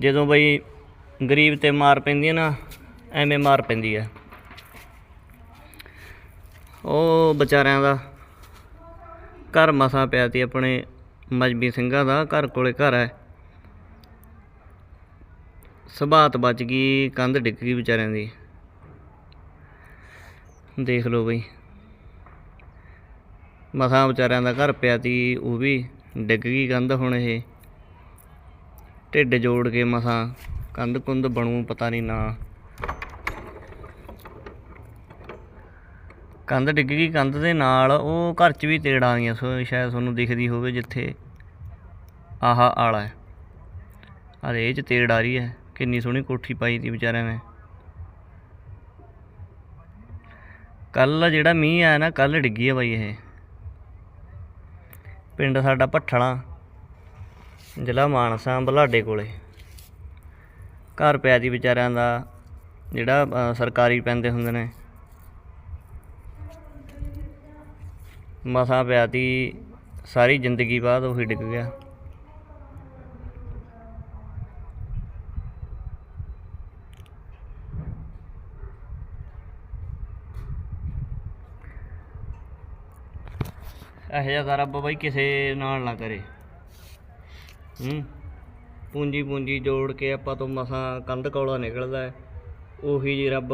ਜਦੋਂ ਬਈ ਗਰੀਬ ਤੇ ਮਾਰ ਪੈਂਦੀ ਹੈ ਨਾ, ਐਵੇਂ ਮਾਰ ਪੈਂਦੀ ਹੈ। ਉਹ ਵਿਚਾਰਿਆਂ ਦਾ ਘਰ ਮਸਾਂ ਪਿਆ ਤੀ ਆਪਣੇ ਮਜਬੀ ਸਿੰਘਾਂ ਦਾ, ਘਰ ਕੋਲੇ ਘਰ ਹੈ। ਸਬਾਤ ਬਚ ਗਈ, ਕੰਧ ਡਿੱਗ ਗਈ ਵਿਚਾਰਿਆਂ ਦੀ। ਦੇਖ ਲਓ ਬਈ। ਮਸਾਂ ਵਿਚਾਰਿਆਂ ਦਾ ਘਰ ਪਿਆ ਤੀ ਉਹ ਵੀ ਡਿੱਗ ਗਈ ਕੰਧ ਹੁਣ ਇਹ। ਢਿੱਡ ਜੋੜ ਕੇ ਮਸਾਂ ਕੰਧ ਕੁੰਧ ਬਣੂ, ਪਤਾ ਨਹੀਂ ਨਾ। ਕੰਧ ਡਿੱਗ ਗਈ, ਕੰਧ ਦੇ ਨਾਲ ਉਹ ਘਰ 'ਚ ਵੀ ਤੇੜ ਆ ਗਈਆਂ ਸ਼ਾਇਦ ਤੁਹਾਨੂੰ ਦਿਖਦੀ ਹੋਵੇ ਜਿੱਥੇ ਆਹਾ ਆਲਾ ਹੈ। ਅਰੇ ਇਹ 'ਚ ਤੇੜ ਆ ਰਹੀ ਹੈ, ਕਿੰਨੀ ਸੋਹਣੀ ਕੋਠੀ ਪਾਈ ਤੀ ਵਿਚਾਰਿਆਂ ਨੇ। ਕੱਲ ਜਿਹੜਾ ਮੀਂਹ ਆਇਆ ਨਾ ਕੱਲ ਡਿੱਗੀ ਆ ਬਾਈ ਇਹ। ਪਿੰਡ ਸਾਡਾ ਭੱਠਲਾ। ਜ਼ਿਲ੍ਹਾ ਮਾਨਸਾ, ਬਲਾਡੇ ਕੋਲੇ। ਘਰ ਪਿਆ ਦੀ ਵਿਚਾਰਿਆਂ ਦਾ, ਜਿਹੜਾ ਸਰਕਾਰੀ ਪੈਂਦੇ ਹੁੰਦੇ ਨੇ। ਮਸਾਂ ਪਿਆ ਤੀ, ਸਾਰੀ ਜ਼ਿੰਦਗੀ ਬਾਅਦ ਉਹੀ ਡਿੱਗ ਗਿਆ। ਇਹੋ ਜਿਹਾ ਤਾਂ ਬਾਈ ਕਿਸੇ ਨਾਲ ਨਾ ਕਰੇ। ਹੂੰ। ਪੂੰਜੀ ਪੂੰਜੀ ਜੋੜ ਕੇ ਆਪਾਂ ਤੋਂ ਮਸਾਂ ਕੰਧ ਕੌਲਾ ਨਿਕਲਦਾ ਉਹੀ ਜੀ ਰੱਬ